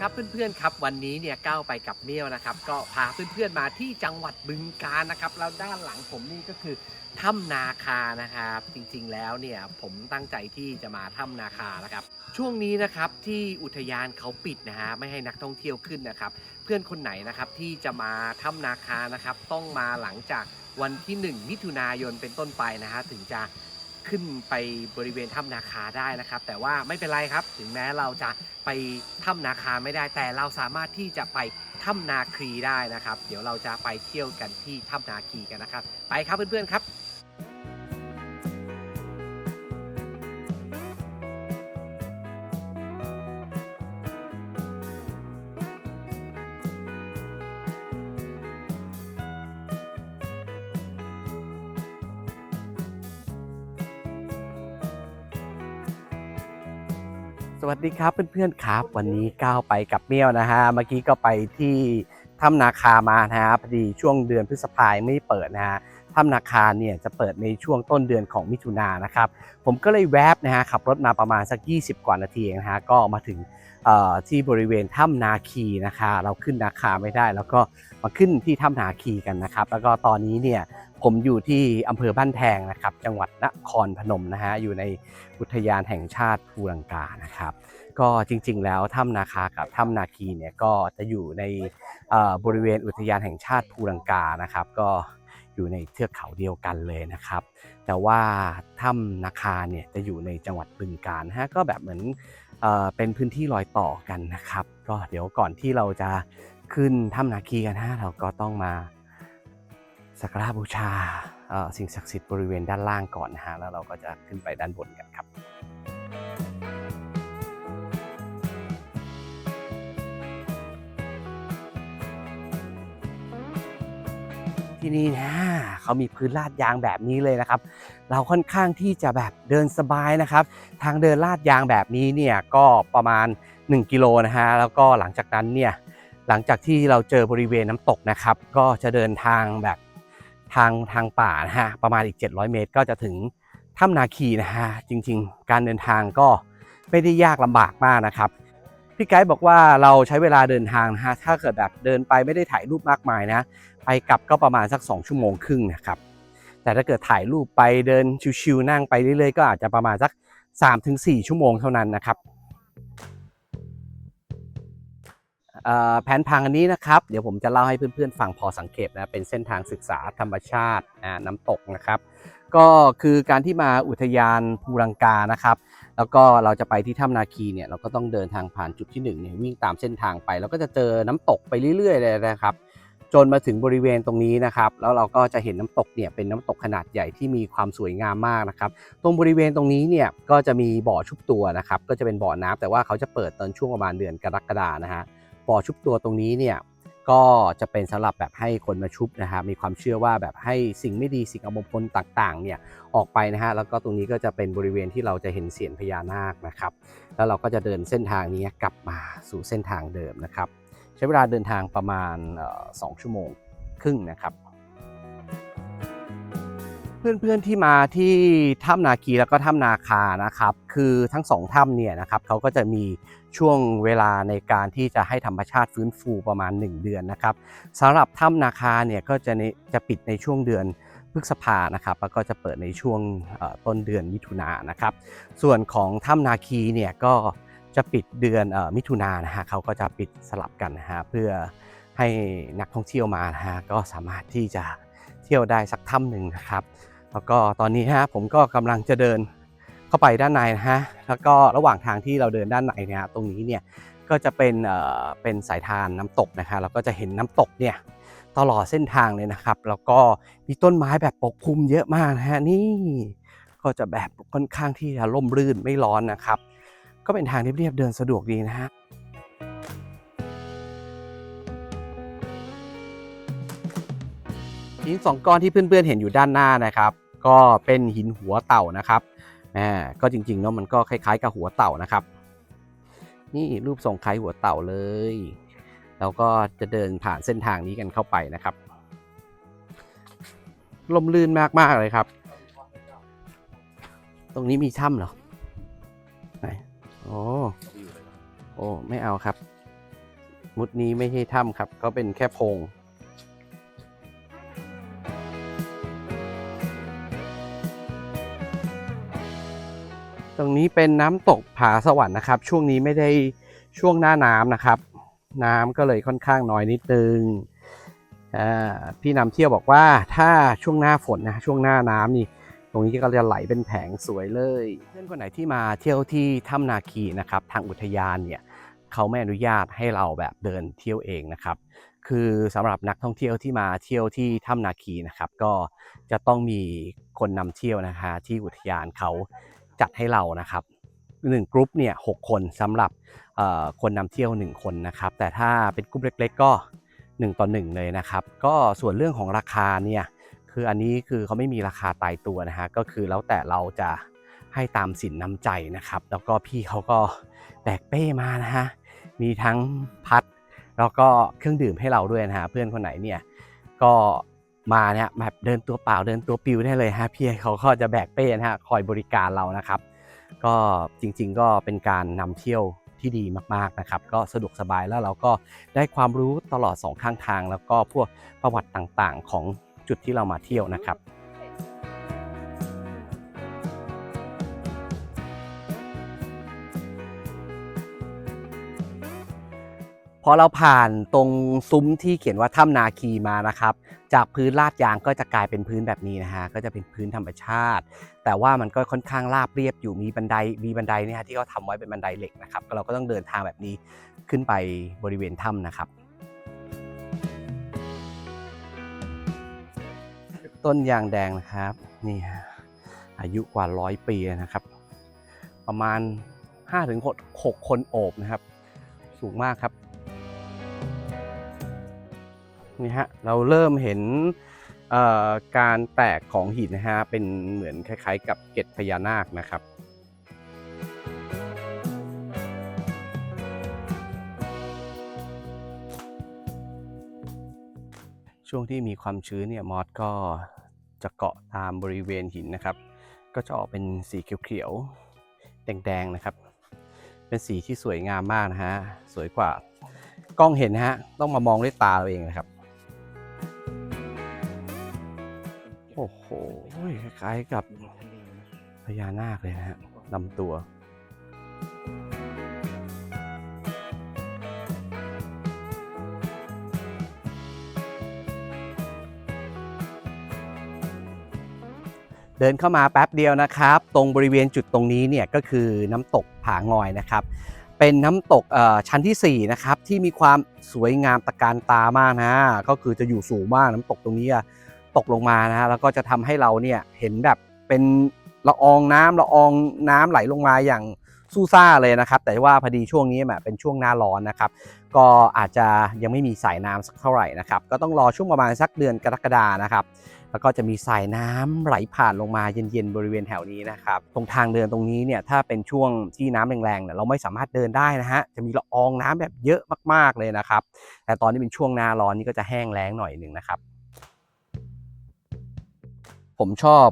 ครับเพื่อนๆครับวันนี้เนี่ยก้าวไปกับเมี่ยวนะครับ ก็พาเพื่อนๆมาที่จังหวัดบึงกาฬนะครับแล้วด้านหลังผมนี่ก็คือถ้ำนาคานะครับ จริงๆแล้วเนี่ยผมตั้งใจที่จะมาถ้ำนาคานะครับ ช่วงนี้นะครับที่อุทยานเขาปิดนะฮะไม่ให้นักท่องเที่ยวขึ้นนะครับ เพื่อนคนไหนนะครับที่จะมาถ้ำนาคานะครับ ต้องมาหลังจากวันที่ 1 มิถุนายนเป็นต้นไปนะฮะถึงจะ ขึ้นไปบริเวณถ้ำนาคาได้นะครับ แต่ว่าไม่เป็นไรครับ ถึงแม้เราจะไปถ้ำนาคาไม่ได้ แต่เราสามารถที่จะไปถ้ำนาคีได้นะครับ เดี๋ยวเราจะไปเที่ยวกันที่ถ้ำนาคีกันนะครับ ไปครับเพื่อนๆครับ วัสดีครับเพื่อนๆครับวันนี้ก้าวไปกับเมี่ยวนะฮะเมื่อกี้ก็ไปที่ถ้ำนาคามานะฮะพอดีช่วงเดือนพฤษภายไม่เปิดนะฮะถ้ำนาคาเนี่ยจะเปิดในช่วงต้นเดือนของมิถุนายนนะครับผมก็เลยแวบนะฮะขับรถมาประมาณสัก 20 กว่านาทีเองนะฮะก็มาถึงที่บริเวณถ้ำนาคีนะคะ เราขึ้นนาคาไม่ได้แล้วก็ มาขึ้นที่ถ้ำนาคีกันนะครับ แล้วก็ตอนนี้เนี่ยผมอยู่ที่อำเภอบ้านแพงนะครับ จังหวัดนครพนมนะฮะอยู่ในอุทยานแห่งชาติภูลังกานะครับ ก็จริงๆ แล้วถ้ำนาคากับถ้ำนาคีเนี่ยก็จะอยู่ในบริเวณอุทยานแห่งชาติภูลังกานะครับ ก็อยู่ในเทือกเขาเดียวกันเลยนะครับ แต่ว่าถ้ำนาคาเนี่ยจะอยู่ในจังหวัดบึงกาฬนะฮะก็แบบเหมือนเอ่อเป็นพื้นที่รอยต่อกันนะครับ ก็เดี๋ยวก่อนที่เราจะ ขึ้นถ้ำนาคีกันนะฮะเราก็ต้องมาสักการะบูชาสิ่งศักดิ์สิทธิ์บริเวณด้านล่างก่อนนะฮะแล้วเราก็จะขึ้นไปด้านบนกันครับที่นี่นะเขามีพื้นลาดยางแบบนี้เลยนะครับ เราค่อนข้างที่จะแบบเดินสบายนะครับ ทางเดินลาดยางแบบนี้เนี่ยก็ประมาณ 1 กิโลนะฮะแล้วก็หลังจากนั้นเนี่ย หลังจากที่เราเจอบริเวณน้ำตกนะครับ ก็จะเดินทางแบบทางทางป่านะฮะประมาณอีก 700 เมตร ก็จะถึงถ้ำนาคีนะฮะจริง ๆ การเดินทางก็ไม่ได้ยากลำบากมากนะครับพี่ไกด์บอกว่าเราใช้เวลาเดินทางนะฮะถ้าเกิดแบบเดินไปไม่ได้ถ่ายรูปมากมายนะไปกลับก็ประมาณสัก 2 ชั่วโมงครึ่งนะครับแต่ถ้าเกิดถ่ายรูปไปเดินชิวๆนั่งไปเรื่อยๆ ก็อาจจะประมาณสัก 3-4 ชั่วโมงเท่านั้นนะครับ แผนพังอันนี้นะครับเดี๋ยวผมจะเล่าให้เพื่อนๆฟังพอสังเกตนะเป็นเส้นทางศึกษาธรรมชาติน้ำตกนะครับ ก็คือการที่มาอุทยานภูรังกานะครับ แล้วก็เราจะไปที่ถ้ำนาคีเนี่ยเราก็ต้องเดินทางผ่านจุดที่หนึ่งเนี่ยวิ่งตามเส้นทางไป แล้วก็จะเจอน้ำตกไปเรื่อยๆเลยนะครับ จนมาถึงบริเวณตรงนี้นะครับ แล้วเราก็จะเห็นน้ำตกเนี่ยเป็นน้ำตกขนาดใหญ่ที่มีความสวยงามมากนะครับ ตรงบริเวณตรงนี้เนี่ยก็จะมีบ่อชุบตัวนะครับ ก็จะเป็นบ่อน้ำแต่ว่าเขาจะเปิดตอนช่วงประมาณเดือนกรกฎานะฮะ บ่อชุบตัวตรงนี้เนี่ยก็จะเป็นสำหรับแบบให้คนมาชุบนะฮะมีความเชื่อว่าแบบให้สิ่งไม่ดีสิ่งอมงคลต่างๆเนี่ยออกไปนะฮะแล้วก็ตรงนี้ก็จะเป็นบริเวณที่เราจะเห็นเสียนพญานาคนะครับแล้วเราก็จะเดินเส้นทางนี้กลับมาสู่เส้นทางเดิมนะครับ ใช้เวลาเดินทางประมาณสองชั่วโมงครึ่งนะครับ เพื่อนๆที่มาที่ถ้ำนาคีแล้วก็ถ้ำนาคานะครับ คือทั้งสองถ้ำเนี่ยนะครับเขาก็จะมีช่วงเวลาในการที่จะให้ธรรมชาติฟื้นฟูประมาณ 1 เดือนนะครับสำหรับถ้ำนาคาเนี่ยก็จะในจะปิดในช่วงเดือนพฤษภานะครับแล้วก็จะเปิดในช่วงต้นเดือนมิถุนายนนะครับ ส่วนของถ้ำนาคีเนี่ยก็จะปิดเดือนอมิถุนายนนะฮะเขาก็จะปิดสลับกันนะฮะเพื่อให้นักท่องเที่ยวมานะฮะก็สามารถที่จะเที่ยวได้สักถ้ำหนึ่งนะครับ แล้วก็ตอนนี้ฮะผมก็กำลังจะเดินเข้าไปด้านในนะฮะแล้วก็ระหว่างทางที่เราเดินด้านในเนี่ยตรงนี้เนี่ยก็จะเป็นเอ่อเป็นสายทานน้ำตกนะฮะเราก็จะเห็นน้ำตกเนี่ยตลอดเส้นทางเลยนะครับ แล้วก็มีต้นไม้แบบปกคลุมเยอะมากนะฮะนี่ก็จะแบบค่อนข้างที่จะร่มรื่นไม่ร้อนนะครับ ก็เป็นทางเรียบๆเดินสะดวกดีนะฮะ หินสองก้อนที่เพื่อนๆเห็นอยู่ด้านหน้านะครับ ก็เป็นหินหัวเต่านะครับอ่าก็จริงๆเนาะมันก็คล้ายๆกับหัวเต่านะครับ นี่รูปทรงคล้ายหัวเต่าเลยแล้วก็จะเดินผ่านเส้นทางนี้กันเข้าไปนะครับลมลื่นมากๆเลยครับ ตรงนี้มีถ้ำเหรอไหนโอ้โอ้ไม่เอาครับ มุดนี้ไม่ใช่ถ้ำครับ ก็เป็นแค่โพรง ตรงนี้เป็นน้ำตกผาสวรรค์นะครับ ช่วงนี้ไม่ได้ช่วงหน้าน้ำนะครับ น้ำก็เลยค่อนข้างน้อยนิดนึงพี่นำเที่ยวบอกว่าถ้าช่วงหน้าฝนนะช่วงหน้าน้ำนี่ ตรงนี้ก็จะไหลเป็นแผงสวยเลย เพื่อนคนไหนที่มาเที่ยวที่ถ้ำนาคีนะครับ ทางอุทยานเนี่ยเขาไม่อนุญาตให้เราแบบเดินเที่ยวเองนะครับ คือสำหรับนักท่องเที่ยวที่มาเที่ยวที่ถ้ำนาคีนะครับ ก็จะต้องมีคนนำเที่ยวนะคะที่อุทยานเขา จัดให้เรานะครับหนึ่งกรุ๊ปเนี่ยหกคนสำหรับคนนำเที่ยว 1 คนนะครับ แต่ถ้าเป็นกรุ๊ปเล็ก ๆ ก็ 1 ต่อ 1 เลยนะครับ ก็ส่วนเรื่องของราคาเนี่ยคืออันนี้คือเขาไม่มีราคาตายตัวนะฮะก็คือแล้วแต่เราจะให้ตามสินน้ำใจนะครับ แล้วก็พี่เขาก็แบกเป้มานะฮะมีทั้งพัด แล้วก็เครื่องดื่มให้เราด้วยนะฮะเพื่อนคนไหนเนี่ยก็ มาเนี่ยแบบเดินตัวเปล่าเดินตัวปิวได้เลยฮะพี่เขาก็จะแบกเป้นะฮะคอยบริการเรานะครับ ก็จริง ๆ ก็เป็นการนำเที่ยวที่ดีมากๆนะครับ ก็สะดวกสบายแล้วเราก็ได้ความรู้ตลอดสองข้างทาง แล้วก็พวกประวัติต่างๆ ของจุดที่เรามาเที่ยวนะครับ พอเราผ่านตรงซุ้มที่เขียนว่าถ้ำนาคีมานะครับ จากพื้นลาดยางก็จะกลายเป็นพื้นแบบนี้นะฮะก็จะเป็นพื้นธรรมชาติ แต่ว่ามันก็ค่อนข้างราบเรียบอยู่มีบันไดมีบันไดเนี่ยที่เขาทำไว้เป็นบันไดเหล็กนะครับเราก็ต้องเดินทางแบบนี้ขึ้นไปบริเวณถ้ำนะครับ ต้นยางแดงนะครับนี่ฮะอายุกว่าร้อยปีนะครับ ประมาณ5-6คนโอบนะครับ สูงมากครับ นี่ฮะเราเริ่มเห็นการแตกของหินนะฮะเป็นเหมือนคล้าย ๆ กับเกล็ดพญานาคนะครับช่วงที่มีความชื้นเนี่ยมอสก็จะเกาะตามบริเวณหินนะครับ ก็จะออกเป็นสีเขียวๆแดงๆนะครับ เป็นสีที่สวยงามมากนะฮะสวยกว่ากล้องเห็นนะฮะต้องมามองด้วยตาเราเองนะครับ อ้โหคล้ายกับพญานาคเลยนะฮะลำตัวเดินเข้ามาแป๊บเดียวนะครับ ตรงบริเวณจุดตรงนี้เนี่ยก็คือน้ำตกผางอยนะครับ เป็นน้ำตกชั้นทีสี่ 4 นะครับ ที่มีความสวยงามตะการตามากนะ ก็คือจะอยู่สูงมากน้ำตกตรงนี้อะ ตกลงมานะฮะแล้วก็จะทำให้เราเนี่ยเห็นแบบเป็นละอองน้ำละอองน้ำไหลลงมาอย่างสู้ซ่าเลยนะครับ แต่ว่าพอดีช่วงนี้แบบเป็นช่วงหน้าร้อนนะครับ ก็อาจจะยังไม่มีสายน้ำสักเท่าไหร่นะครับ ก็ต้องรอช่วงประมาณสักเดือนกรกฎานะครับ แล้วก็จะมีสายน้ำไหลผ่านลงมาเย็นๆบริเวณแถวนี้นะครับ ตรงทางเดินตรงนี้เนี่ยถ้าเป็นช่วงที่น้ำแรงๆเนี่ยเราไม่สามารถเดินได้นะฮะ จะมีละอองน้ำแบบเยอะมากๆเลยนะครับ แต่ตอนนี้เป็นช่วงหน้าร้อนนี่ก็จะแห้งแล้งหน่อยหนึ่งนะครับ ผมชอบ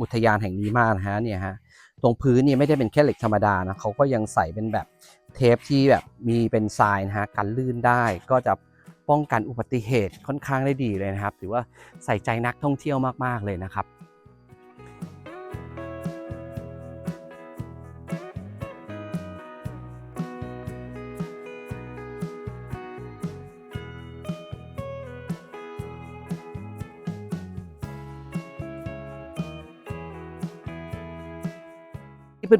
อุทยานแห่งนี้มากนะฮะเนี่ยฮะตรงพื้นเนี่ยไม่ได้เป็นแค่เหล็กธรรมดานะเขาก็ยังใส่เป็นแบบเทปที่แบบมีเป็นทรายนะฮะกันลื่นได้ก็จะป้องกันอุบัติเหตุค่อนข้างได้ดีเลยนะครับ ถือว่าใส่ใจนักท่องเที่ยวมากๆเลยนะครับ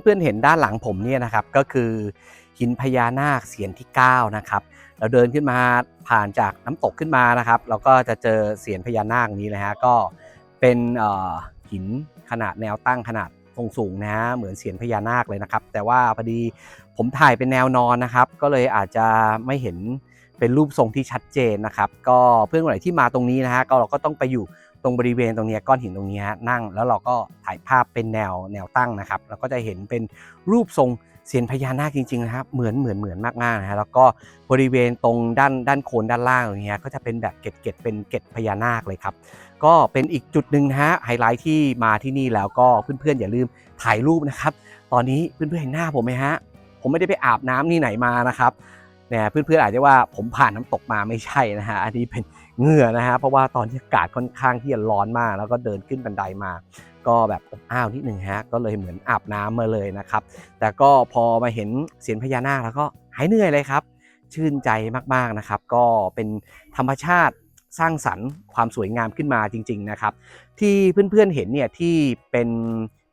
เพื่อนๆเห็นด้านหลังผมเนี่ยนะครับก็คือหินพญานาคเสียนที่9นะครับเราเดินขึ้นมาผ่านจากน้ำตกขึ้นมานะครับ เราก็จะเจอเสียนพญานาคนี้เลยฮะก็เป็นหินขนาดแนวตั้งขนาดทรงสูงนะฮะเหมือนเสียนพญานาคเลยนะครับ แต่ว่าพอดีผมถ่ายเป็นแนวนอนนะครับ ก็เลยอาจจะไม่เห็นเป็นรูปทรงที่ชัดเจนนะครับ ก็เพื่อนคนไหนที่มาตรงนี้นะฮะก็เราก็ต้องไปอยู่ ตรงบริเวณตรงนี้ก้อนหินตรงนี้นั่ง แล้วเราก็ถ่ายภาพเป็นแนวแนวตั้งนะครับเราก็จะเห็นเป็นรูปทรงเสียนพญานาคจริงๆนะครับเหมือนเหมือนเหมือนมากๆนะฮะแล้วก็บริเวณตรงด้านด้านโคนด้านล่างตรงนี้ก็จะเป็นแบบเกล็ดเกล็ดเป็นเกล็ดพญานาคเลยครับก็เป็นอีกจุดหนึ่งนะฮะไฮไลท์ที่มาที่นี่แล้วก็เพื่อนๆอย่าลืมถ่ายรูปนะครับ ตอนนี้เพื่อนๆเห็นหน้าผมไหมฮะผมไม่ได้ไปอาบน้ำที่ไหนมานะครับเนี่ยเพื่อนๆอาจจะว่าผมผ่านน้ำตกมาไม่ใช่นะฮะอันนี้เป็น เหงื่อนะฮะเพราะว่าตอนที่อากาศค่อนข้างที่จะร้อนมาก แล้วก็เดินขึ้นบันไดมา ก็แบบอบอ้าวนิดหนึ่งฮะก็เลยเหมือนอาบน้ำมาเลยนะครับ แต่ก็พอมาเห็นเสียนพญานาคแล้วก็หายเหนื่อยเลยครับ ชื่นใจมากๆนะครับ ก็เป็นธรรมชาติสร้างสรรค์ความสวยงามขึ้นมาจริง ๆนะครับ ที่เพื่อนๆเห็นเนี่ยที่เป็น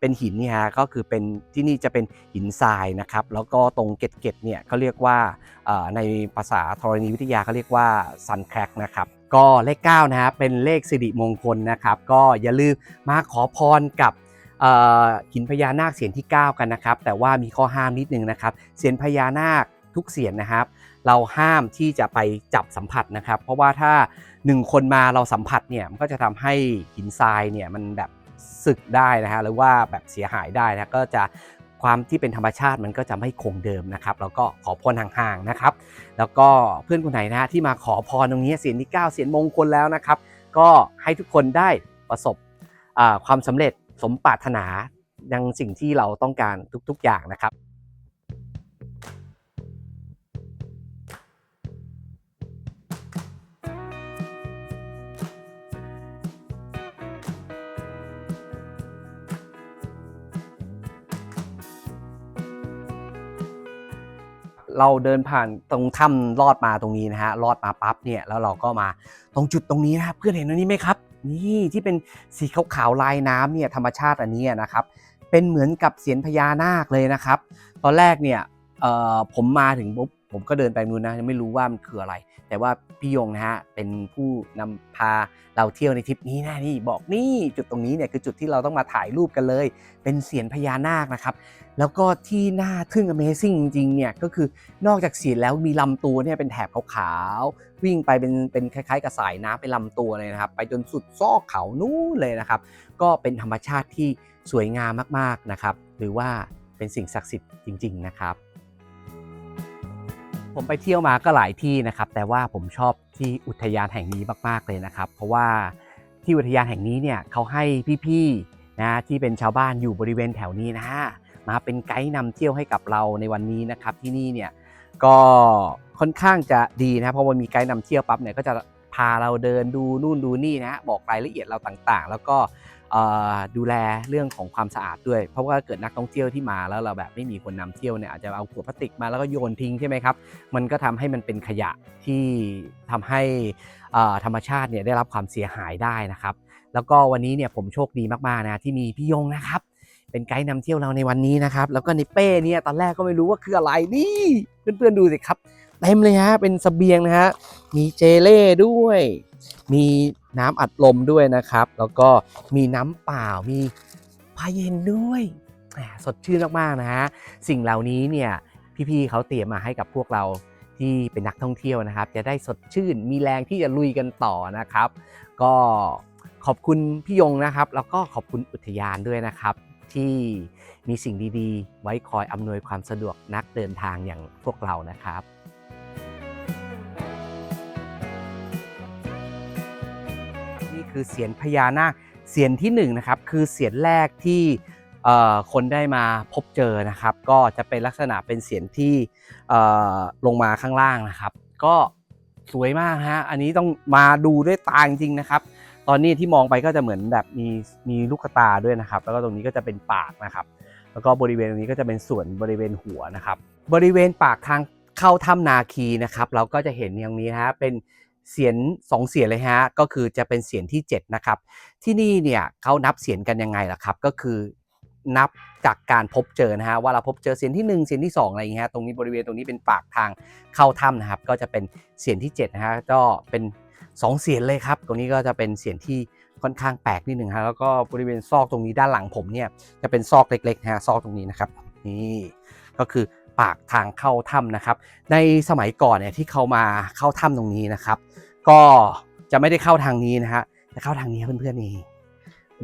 เป็นหินเนี่ยฮะก็คือเป็นที่นี่จะเป็นหินทรายนะครับ แล้วก็ตรงเกล็ดๆเนี่ยเขาเรียกว่าในภาษาธรณีวิทยาเขาเรียกว่าซันแครกนะครับก็เลข9นะฮะเป็นเลขสิริมงคลนะครับ ก็อย่าลืมมาขอพรกับหินพญานาคเสียนที่ 9 กันนะครับ แต่ว่ามีข้อห้ามนิดนึงนะครับเสียนพญานาคทุกเสียนนะครับ เราห้ามที่จะไปจับสัมผัสนะครับ เพราะว่าถ้า 1 คนมาเราสัมผัสเนี่ยมันก็จะทำให้หินทรายเนี่ยมันแบบ สึกได้นะฮะหรือว่าแบบเสียหายได้นะก็จะความที่เป็นธรรมชาติมันก็จะไม่คงเดิมนะครับแล้วก็ขอพรห่างๆนะครับ แล้วก็เพื่อนคนไหนนะฮะที่มาขอพรตรงนี้เสียงที่9เสียงมงคลแล้วนะครับ ก็ให้ทุกคนได้ประสบความสำเร็จสมปรารถนาดังสิ่งที่เราต้องการทุกๆอย่างนะครับ เราเดินผ่านตรงถ้ำลอดมาตรงนี้นะฮะลอดมาปั๊บเนี่ยแล้วเราก็มาตรงจุดตรงนี้นะเพื่อนเห็นตรงนี้ไหมครับ นี่ที่เป็นสีขาวๆลายน้ำเนี่ยธรรมชาติอันนี้นะครับ เป็นเหมือนกับเสียนพญานาคเลยนะครับ ตอนแรกเนี่ยผมมาถึงปุ๊บผมก็เดินไปนู่นนะยังไม่รู้ว่ามันคืออะไร แต่ว่าพี่ยงนะฮะเป็นผู้นำพาเราเที่ยวในทริปนี้นะนี่บอกนี่จุดตรงนี้เนี่ยคือจุดที่เราต้องมาถ่ายรูปกันเลย เป็นเสียนพญานาคนะครับ แล้วก็ที่น่าทึ่ง Amazing จริงๆเนี่ยก็คือนอกจากเสียนแล้วมีลำตัวเนี่ยเป็นแถบขาวๆวิ่งไปเป็นเป็นคล้ายๆกับสายน้ำเป็นลำตัวเลยนะครับ ไปจนสุดซอกเขานู้นเลยนะครับ ก็เป็นธรรมชาติที่สวยงามมากๆนะครับ หรือว่าเป็นสิ่งศักดิ์สิทธิ์จริง ๆ นะครับ ผมไปเที่ยวมาก็หลายที่นะครับ แต่ว่าผมชอบที่อุทยานแห่งนี้มากๆเลยนะครับ เพราะว่าที่อุทยานแห่งนี้เนี่ยเขาให้พี่ๆนะที่เป็นชาวบ้านอยู่บริเวณแถวนี้นะมาเป็นไกด์นำเที่ยวให้กับเราในวันนี้นะครับ ที่นี่เนี่ยก็ค่อนข้างจะดีนะเพราะว่ามีไกด์นำเที่ยวปั๊บเนี่ยก็จะพาเราเดินดูนู่นดูนี่นะบอกรายละเอียดเราต่างๆ แล้วก็ ดูแลเรื่องของความสะอาดด้วย เพราะว่าเกิดนักท่องเที่ยวที่มาแล้วเราแบบไม่มีคนนำเที่ยวเนี่ยอาจจะเอาขวดพลาสติกมาแล้วก็โยนทิ้งใช่ไหมครับ มันก็ทำให้มันเป็นขยะที่ทำให้ธรรมชาติเนี่ยได้รับความเสียหายได้นะครับ แล้วก็วันนี้เนี่ยผมโชคดีมากๆนะที่มีพี่ยงนะครับ เป็นไกด์นำเที่ยวเราในวันนี้นะครับ แล้วก็ในเป้เนี่ยตอนแรกก็ไม่รู้ว่าคืออะไรนี่เพื่อนๆดูสิครับเต็มเลยฮะเป็นสเสบียงนะฮะมีเจเล่ด้วย มี น้ำอัดลมด้วยนะครับ แล้วก็มีน้ำเปล่ามีพาเย็นด้วยสดชื่นมากๆนะฮะสิ่งเหล่านี้เนี่ยพี่ๆเขาเตรียมมาให้กับพวกเราที่เป็นนักท่องเที่ยวนะครับ จะได้สดชื่นมีแรงที่จะลุยกันต่อนะครับ ก็ขอบคุณพี่ยงนะครับ แล้วก็ขอบคุณอุทยานด้วยนะครับ ที่มีสิ่งดีๆ ไว้คอยอำนวยความสะดวกนักเดินทางอย่างพวกเรานะครับ คือเสียนพญานาคเสียนที่หนึ่งนะครับคือเสียนแรกที่คนได้มาพบเจอนะครับ ก็จะเป็นลักษณะเป็นเสียนที่ลงมาข้างล่างนะครับ ก็สวยมากฮะอันนี้ต้องมาดูด้วยตาจริงๆนะครับ ตอนนี้ที่มองไปก็จะเหมือนแบบมีมีลูกตาด้วยนะครับ แล้วก็ตรงนี้ก็จะเป็นปากนะครับ แล้วก็บริเวณตรงนี้ก็จะเป็นส่วนบริเวณหัวนะครับ บริเวณปากทางเข้าถ้ำนาคีนะครับ เราก็จะเห็นอย่างนี้นะฮะเป็น เสียนสองเสียนเลยฮะก็คือจะเป็นเสียนที่ 7 นะครับ ที่นี่เนี่ยเขานับเสียนกันยังไงล่ะครับ ก็คือนับจากการพบเจอนะฮะว่าเราพบเจอเสียนที่ 1 เสียนที่ 2 อะไรอย่างเงี้ยตรงนี้บริเวณตรงนี้เป็นปากทางเข้าถ้ำนะครับ ก็จะเป็นเสียนที่ 7 นะฮะก็เป็น2เสียนเลยครับ ตรงนี้ก็จะเป็นเสียนที่ค่อนข้างแปลกนิดหนึ่งฮะแล้วก็บริเวณซอกตรงนี้ด้านหลังผมเนี่ยจะเป็นซอกเล็กๆนะฮะซอกตรงนี้นะครับนี่ก็คือ ปากทางเข้าถ้ำนะครับ ในสมัยก่อนเนี่ยที่เขามาเข้าถ้ำตรงนี้นะครับ ก็จะไม่ได้เข้าทางนี้นะฮะจะเข้าทางนี้เพื่อนๆนี่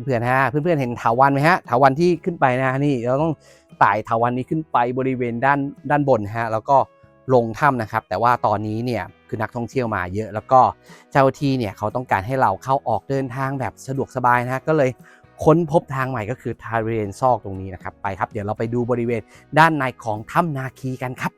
เพื่อนๆฮะเพื่อนๆเห็นเถาวันไหมฮะเถาวันที่ขึ้นไปนะฮะนี่เราต้องไต่เถาวันนี้ขึ้นไปบริเวณด้านด้านบนฮะแล้วก็ลงถ้ำนะครับ แต่ว่าตอนนี้เนี่ยคือนักท่องเที่ยวมาเยอะ แล้วก็เจ้าที่เนี่ยเขาต้องการให้เราเข้าออกเดินทางแบบสะดวกสบายนะฮะก็เลย ค้นพบทางใหม่ก็คือทาริเรนซอกตรงนี้นะครับไปครับ เดี๋ยวเราไปดูบริเวณด้านในของถ้ำนาคีกันครับ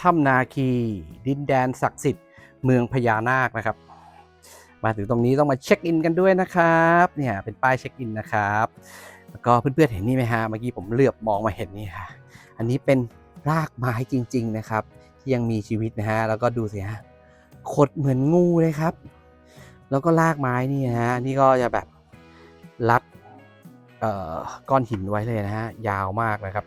ถ้ำนาคี ดินแดนศักดิ์สิทธิ์เมืองพญานาคนะครับ มาถึงตรงนี้ต้องมาเช็คอินกันด้วยนะครับเนี่ยเป็นป้ายเช็คอินนะครับแล้วก็เพื่อนๆเห็นนี่ไหมฮะเมื่อกี้ผมเหลือบมองมาเห็นนี่ค่ะอันนี้เป็นรากไม้จริง ๆนะครับ ที่ยังมีชีวิตนะฮะแล้วก็ดูสิฮะขดเหมือนงูเลยครับ แล้วก็รากไม้นี่ฮะนี่ก็จะแบบรัดก้อนหินไว้เลยนะฮะยาวมากนะครับ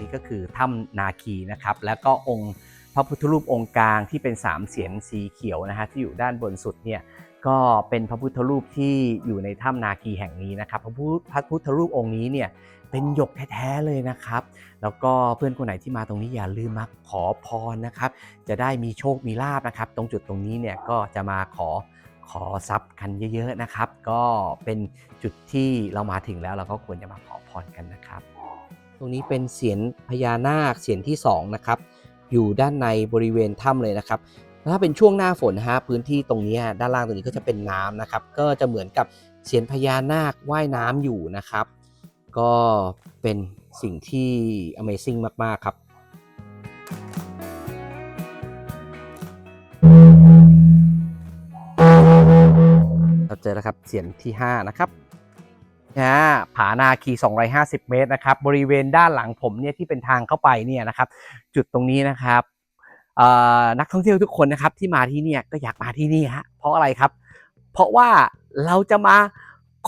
นี้ก็คือถ้ำนาคีนะครับ แล้วก็องค์พระพุทธรูปองค์กลางที่เป็นสามเสียนสีเขียวนะฮะที่อยู่ด้านบนสุดเนี่ยก็เป็นพระพุทธรูปที่อยู่ในถ้ำนาคีแห่งนี้นะครับ พระพุทธพระพุทธรูปองค์นี้เนี่ยเป็นหยกแท้ๆเลยนะครับ แล้วก็เพื่อนคนไหนที่มาตรงนี้อย่าลืมมาขอพรนะครับ จะได้มีโชคมีลาบนะครับ ตรงจุดตรงนี้เนี่ยก็จะมาขอขอทรัพย์กันเยอะ ๆนะครับ ก็เป็นจุดที่เรามาถึงแล้วเราก็ควรจะมาขอพรกันนะครับ ตรงนี้เป็นเสียนพญานาคเสียนที่2นะครับอยู่ด้านในบริเวณถ้ำเลยนะครับถ้าเป็นช่วงหน้าฝนฮะพื้นที่ตรงนี้ด้านล่างตรงนี้ก็จะเป็นน้ำนะครับ ก็จะเหมือนกับเสียนพญานาคว่ายน้ำอยู่นะครับ ก็เป็นสิ่งที่ Amazing มาก ๆ ครับเราเจอแล้วครับเสียนที่ 5 นะครับ นะผานาคี 250 เมตรนะครับ บริเวณด้านหลังผมเนี่ยที่เป็นทางเข้าไปเนี่ยนะครับ จุดตรงนี้นะครับนักท่องเที่ยวทุกคนนะครับที่มาที่เนี่ยก็อยากมาที่นี่ฮะเพราะอะไรครับ เพราะว่าเราจะมา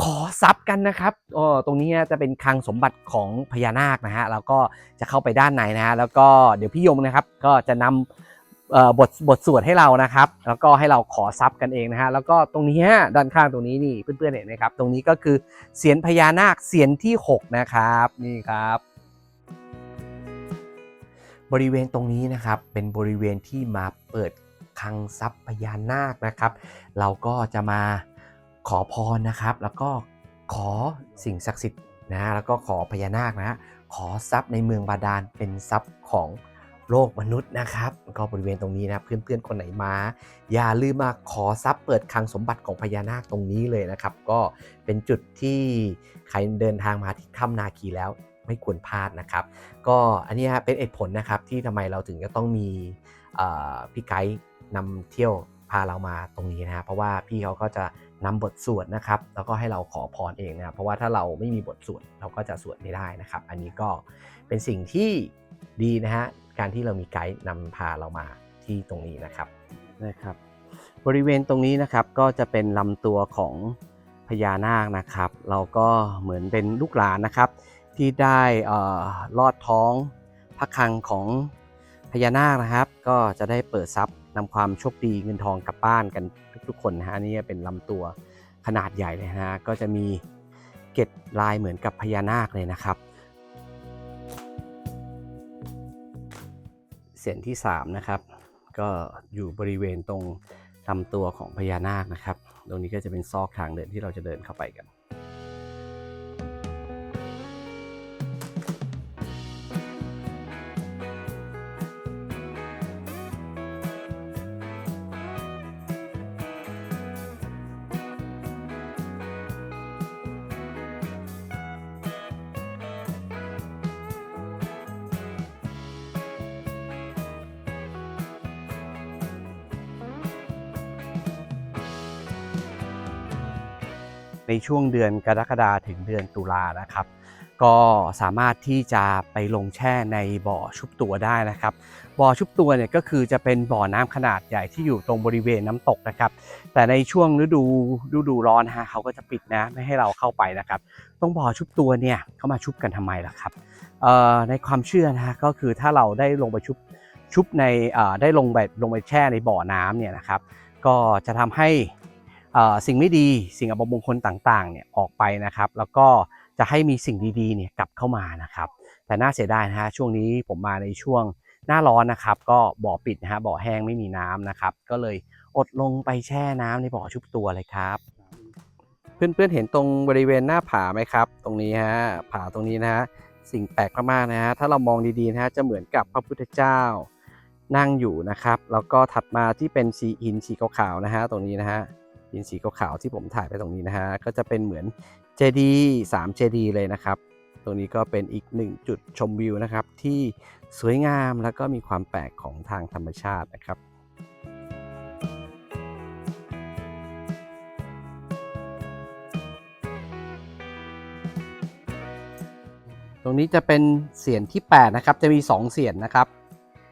ขอทรัพย์กันนะครับเออตรงนี้จะเป็นคลังสมบัติของพญานาคนะฮะแล้วก็จะเข้าไปด้านในนะฮะแล้วก็เดี๋ยวพี่ยงนะครับก็จะนำเอ่อ บทบทสวดให้เรานะครับ แล้วก็ให้เราขอทรัพย์กันเองนะฮะแล้วก็ตรงนี้ฮะด้านข้างตรงนี้นี่เพื่อนๆเห็นไหมครับ ตรงนี้ก็คือเสียนพญานาคเสียนที่ 6 นะครับนี่ครับบริเวณตรงนี้นะครับเป็นบริเวณที่มาเปิดคลังทรัพย์พญานาคนะครับ เราก็จะมาขอพรนะครับ แล้วก็ขอสิ่งศักดิ์สิทธิ์นะแล้วก็ขอพญานาคนะขอทรัพย์ในเมืองบาดาลเป็นทรัพย์ของ โลกมนุษย์นะครับ ก็บริเวณตรงนี้นะเพื่อนๆคนไหนมา อย่าลืมมาขอทรัพย์เปิดคลังสมบัติของพญานาคตรงนี้เลยนะครับ ก็เป็นจุดที่ใครเดินทางมาที่ถ้ำนาคีแล้วไม่ควรพลาดนะครับ ก็อันนี้เป็นเหตุผลนะครับที่ทำไมเราถึงจะต้องมีพี่ไกด์นำเที่ยวพาเรามาตรงนี้นะฮะเพราะว่าพี่เขาก็จะนำบทสวดนะครับ แล้วก็ให้เราขอพรเองนะเพราะว่าถ้าเราไม่มีบทสวดเราก็จะสวดไม่ได้นะครับ อันนี้ก็เป็นสิ่งที่ดีนะฮะ การที่เรามีไกด์นำพาเรามาที่ตรงนี้นะครับนะครับ บริเวณตรงนี้นะครับก็จะเป็นลำตัวของพญานาคนะครับ เราก็เหมือนเป็นลูกหลานนะครับ ที่ได้อ่อลอดท้องพระคลังของพญานาคนะครับ ก็จะได้เปิดทรัพย์นำความโชคดีเงินทองกลับบ้านกันทุกๆคนนะฮะอันนี่เป็นลำตัวขนาดใหญ่เลยนะฮะก็จะมีเกล็ดลายเหมือนกับพญานาคเลยนะครับ เสียนที่ 3 นะครับ ก็อยู่บริเวณตรงลำตัวของพญานาคนะครับ ตรงนี้ก็จะเป็นซอกทางเดินที่เราจะเดินเข้าไปกัน ในช่วงเดือนกรกฎาถึงเดือนตุลานะครับ ก็สามารถที่จะไปลงแช่ในบ่อชุบตัวได้นะครับ บ่อชุบตัวเนี่ยก็คือจะเป็นบ่อน้ำขนาดใหญ่ที่อยู่ตรงบริเวณน้ำตกนะครับ แต่ในช่วงฤดูฤดูร้อนฮะเขาก็จะปิดนะไม่ให้เราเข้าไปนะครับตรงบ่อชุบตัวเนี่ยเขามาชุบกันทำไมล่ะครับในความเชื่อนะฮะก็คือถ้าเราได้ลงไปชุบชุบในได้ลงไปลงไปแช่ในบ่อน้ำเนี่ยนะครับ ก็จะทำให้ สิ่งไม่ดีสิ่งอัปมงคลต่างๆเนี่ยออกไปนะครับ แล้วก็จะให้มีสิ่งดีๆเนี่ยกลับเข้ามานะครับ แต่น่าเสียดายนะฮะช่วงนี้ผมมาในช่วงหน้าร้อนนะครับ ก็บ่อปิดนะฮะบ่อแห้งไม่มีน้ำนะครับ ก็เลยอดลงไปแช่น้ำในบ่อชุบตัวเลยครับ เพื่อนๆเห็นตรงบริเวณหน้าผาไหมครับ ตรงนี้ฮะผาตรงนี้นะฮะสิ่งแปลกมากๆนะฮะถ้าเรามองดีๆนะฮะจะเหมือนกับพระพุทธเจ้านั่งอยู่นะครับ แล้วก็ถัดมาที่เป็นสีหินสีขาวๆนะฮะตรงนี้นะฮะ หินสีขาวๆที่ผมถ่ายไปตรงนี้นะฮะก็จะเป็นเหมือนเจดีสามเจดีเลยนะครับ ตรงนี้ก็เป็นอีกหนึ่งจุดชมวิวนะครับ ที่สวยงามแล้วก็มีความแปลกของทางธรรมชาตินะครับตรงนี้จะเป็นเสียนที่ 8 นะครับ จะมี 2 เสียนนะครับ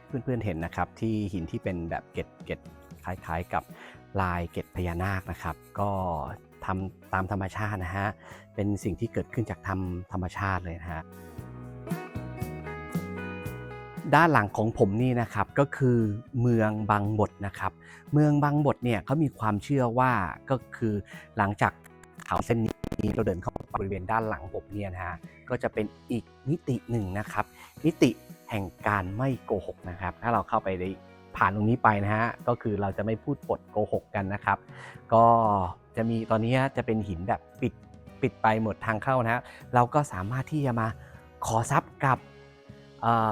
เพื่อนๆเห็นนะครับที่หินที่เป็นแบบเกล็ดเกล็ดคล้ายๆกับ ลายเกล็ดพญานาคนะครับ ก็ทำตามธรรมชาตินะฮะ เป็นสิ่งที่เกิดขึ้นจากธรรมธรรมชาติเลยนะฮะ ด้านหลังของผมนี่นะครับก็คือเมืองบางบดนะครับ เมืองบางบดเนี่ยเขามีความเชื่อว่าก็คือหลังจากเขาเส้นนี้เราเดินเข้าบริเวณด้านหลังผมเนี่ยนะฮะก็จะเป็นอีกมิติหนึ่งนะครับ มิติแห่งการไม่โกหกนะครับ ถ้าเราเข้าไปได้ ผ่านตรงนี้ไปนะฮะก็คือเราจะไม่พูดปดโกหกกันนะครับ ก็จะมีตอนนี้จะเป็นหินแบบปิดปิดไปหมดทางเข้านะฮะเราก็สามารถที่จะมาขอทรัพย์กับ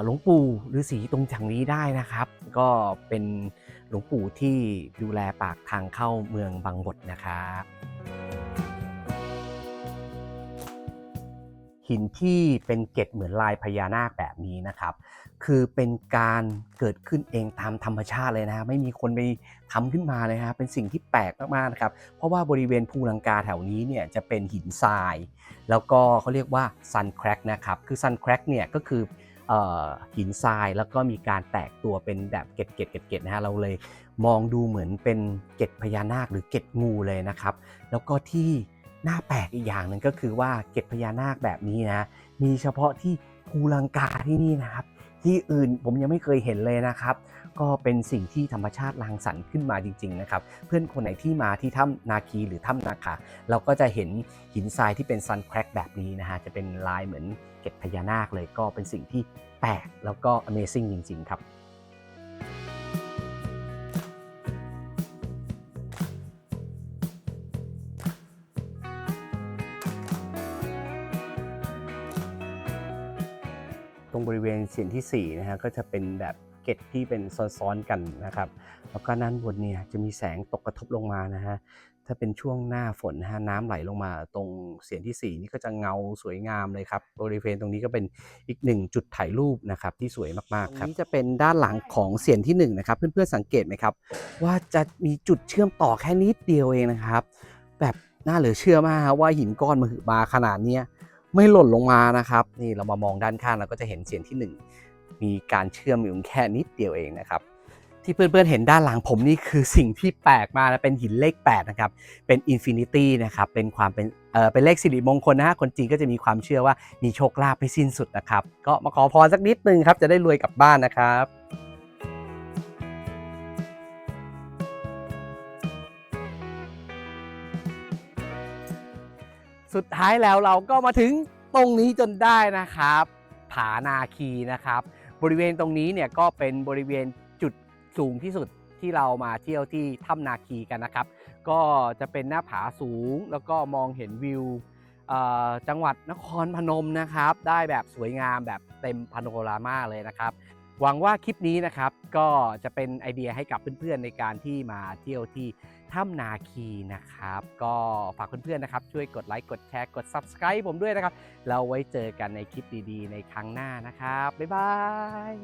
หลวงปู่ฤาษีตรงจังนี้ได้นะครับ ก็เป็นหลวงปู่ที่ดูแลปากทางเข้าเมืองบางบดนะครับหินที่เป็นเกล็ดเหมือนลายพญานาคแบบนี้นะครับ คือเป็นการเกิดขึ้นเองตามธรรมชาติเลยนะไม่มีคนไปทำขึ้นมาเลยฮะเป็นสิ่งที่แปลกมากๆนะครับ เพราะว่าบริเวณภูลังกาแถวนี้เนี่ยจะเป็นหินทราย แล้วก็เขาเรียกว่าซันแครกนะครับ คือซันแครกเนี่ยก็คือออหินทรายแล้วก็มีการแตกตัวเป็นแบบเกล็ดเกล็ดเกล็ดเกล็ดนะฮะเราเลยมองดูเหมือนเป็นเกล็ดพญานาคหรือเกล็ดงูเลยนะครับ แล้วก็ที่น่าแปลกอีกอย่างหนึ่งก็คือว่าเกล็ดพญานาคแบบนี้นะมีเฉพาะที่ภูลังกาที่นี่นะครับ ที่อื่นผมยังไม่เคยเห็นเลยนะครับ ก็เป็นสิ่งที่ธรรมชาติรังสรรค์ขึ้นมาจริง ๆ นะครับ เพื่อนคนไหนที่มาที่ถ้ำนาคีหรือถ้ำนาคาเราก็จะเห็นหินทรายที่เป็นซันแครกแบบนี้นะฮะจะเป็นลายเหมือนเกล็ดพญานาคเลยก็เป็นสิ่งที่แปลกแล้วก็ Amazing จริง ๆ ครับ บริเวณเสียนที่4นะฮะก็จะเป็นแบบเกล็ดที่เป็นซ้อนๆกันนะครับแล้วก็ด้านบนเนี่ยจะมีแสงตกกระทบลงมานะฮะถ้าเป็นช่วงหน้าฝนนะฮะน้ำไหลลงมาตรงเสียนที่ 4 นี่ก็จะเงาสวยงามเลยครับบริเวณตรงนี้ก็เป็นอีกหนึ่งจุดถ่ายรูปนะครับที่สวยมากๆครับนี้จะเป็นด้านหลังของเสียนที่1นะครับเพื่อนๆสังเกตไหมครับ ว่าจะมีจุดเชื่อมต่อแค่นิดเดียวเองนะครับ แบบน่าเหลือเชื่อมากครับว่าหินก้อนมหึมาขนาดเนี้ย ไม่หล่นลงมานะครับ นี่เรามามองด้านข้างเราก็จะเห็นเสียงที่ 1 มีการเชื่อมอยู่แค่นิดเดียวเองนะครับ ที่เพื่อนๆเห็นด้านหลังผมนี่คือสิ่งที่แปลกมากนะเป็นหินเลข 8 นะครับ เป็นอินฟินิตี้นะครับเป็นความเป็นเออเป็นเลขสิริมงคลนะฮะคนจีนก็จะมีความเชื่อว่ามีโชคลาภไม่สิ้นสุดนะครับ ก็มาขอพรสักนิดนึงครับจะได้รวยกลับบ้านนะครับ สุดท้ายแล้วเราก็มาถึงตรงนี้จนได้นะครับ ผานาคีนะครับ บริเวณตรงนี้เนี่ยก็เป็นบริเวณจุดสูงที่สุดที่เรามาเที่ยวที่ถ้ำนาคีกันนะครับ ก็จะเป็นหน้าผาสูงแล้วก็มองเห็นวิวจังหวัดนครพนมนะครับ ได้แบบสวยงามแบบเต็มพาโนรามาเลยนะครับ หวังว่าคลิปนี้นะครับก็จะเป็นไอเดียให้กับเพื่อนๆในการที่มาเที่ยวที่ ถ้ำนาคีนะครับ ก็ฝากเพื่อนๆนะครับ ช่วยกดไลค์กดแชร์กด Subscribe ผมด้วยนะครับ เราไว้เจอกันในคลิปดีๆ ในครั้งหน้านะครับ บ๊ายบาย